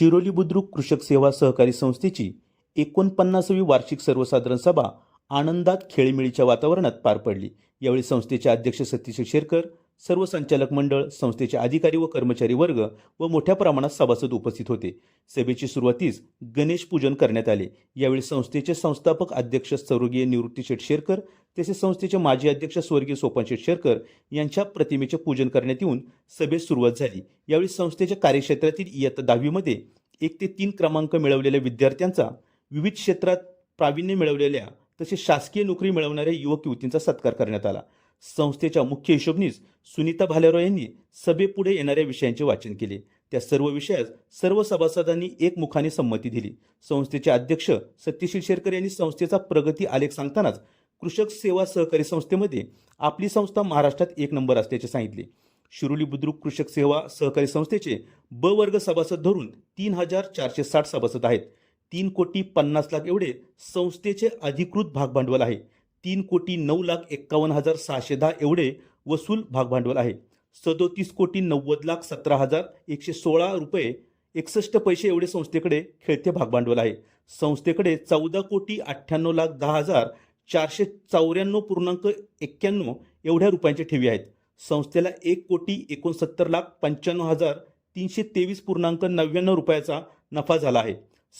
शिरोली बुद्रुक कृषक सेवा सहकारी संस्थेची एकोणपन्नासावी वार्षिक सर्वसाधारण सभा आनंदात खेळीमेळीच्या वातावरणात पार पडली. यावेळी संस्थेचे अध्यक्ष सतीश शेरकर सर्व संचालक मंडळ संस्थेचे अधिकारी व कर्मचारी वर्ग व मोठ्या प्रमाणात सभासद उपस्थित होते. सभेची सुरुवातीस गणेश पूजन करण्यात आले. यावेळी संस्थेचे संस्थापक अध्यक्ष स्वर्गीय निवृत्ती शेठ शेरकर तसेच संस्थेचे माजी अध्यक्ष स्वर्गीय सोपन शेरकर यांच्या प्रतिमेचे पूजन करण्यात येऊन सभेस सुरुवात झाली. यावेळी संस्थेच्या कार्यक्षेत्रातील इयत्ता दहावीमध्ये एक ते तीन क्रमांक मिळवलेल्या विद्यार्थ्यांचा विविध क्षेत्रात प्रावीण्य मिळवलेल्या तसेच शासकीय नोकरी मिळवणाऱ्या युवक युवतींचा सत्कार करण्यात आला. संस्थेच्या मुख्य हिशोबनीस सुनीता भालेराव यांनी सभेपुढे येणाऱ्या विषयांचे वाचन केले. त्या सर्व विषयास सर्व सभासदांनी एकमुखाने संमती दिली. संस्थेचे अध्यक्ष सत्यशील शेरकर यांनी संस्थेचा प्रगती आलेख सांगतानाच कृषक सेवा सहकारी संस्थेमध्ये आपली संस्था महाराष्ट्रात एक नंबर असल्याचे सांगितले. शिरोली बुद्रुक कृषक सेवा सहकारी संस्थेचे ब वर्ग सभासद धरून तीन हजार चारशे साठ सभासद आहेत. तीन कोटी पन्नास लाख एवढे संस्थेचे अधिकृत भागभांडवल आहे. तीन कोटी नऊ लाख एक्कावन्न हजार सहाशे दहा एवढे वसूल भागभांडवल आहे. सदोतीस कोटी नव्वद लाख सतरा हजार एकशे सोळा रुपये एकसष्ट पैसे एवढे संस्थेकडे खेळते भागभांडवल आहे. संस्थेकडे चौदा कोटी अठ्ठ्याण्णव लाख दहा हजार चारशे चौऱ्याण्णव पूर्णांक एक्क्याण्णव एवढ्या रुपयांच्या ठेवी आहेत. संस्थेला एक कोटी एकोणसत्तर लाख पंच्याण्णव हजार तीनशे तेवीस पूर्णांक नव्याण्णव रुपयाचा नफा झाला आहे.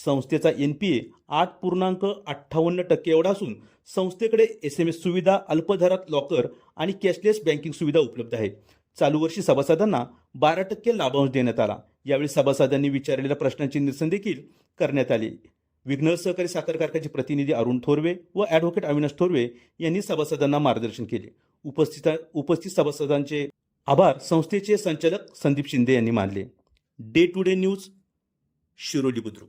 संस्थेचा एन पी ए आठ पूर्णांक अठ्ठावन्न टक्के एवढा असून संस्थेकडे एस एम एस सुविधा अल्पदरात लॉकर आणि कॅशलेस बँकिंग सुविधा उपलब्ध आहे. चालू वर्षी सभासदांना बारा टक्के लाभांश देण्यात आला. यावेळी सभासदांनी विचारलेल्या प्रश्नांचे निरसन देखील करण्यात आले. विघ्नर सहकारी साखर कारखान्याचे प्रतिनिधी अरुण थोरवे व ॲडव्होकेट अविनाश थोरवे यांनी सभासदांना मार्गदर्शन केले. उपस्थित उपस्थित सभासदांचे आभार संस्थेचे संचालक संदीप शिंदे यांनी मानले. Day to day news Shiroli Budruk.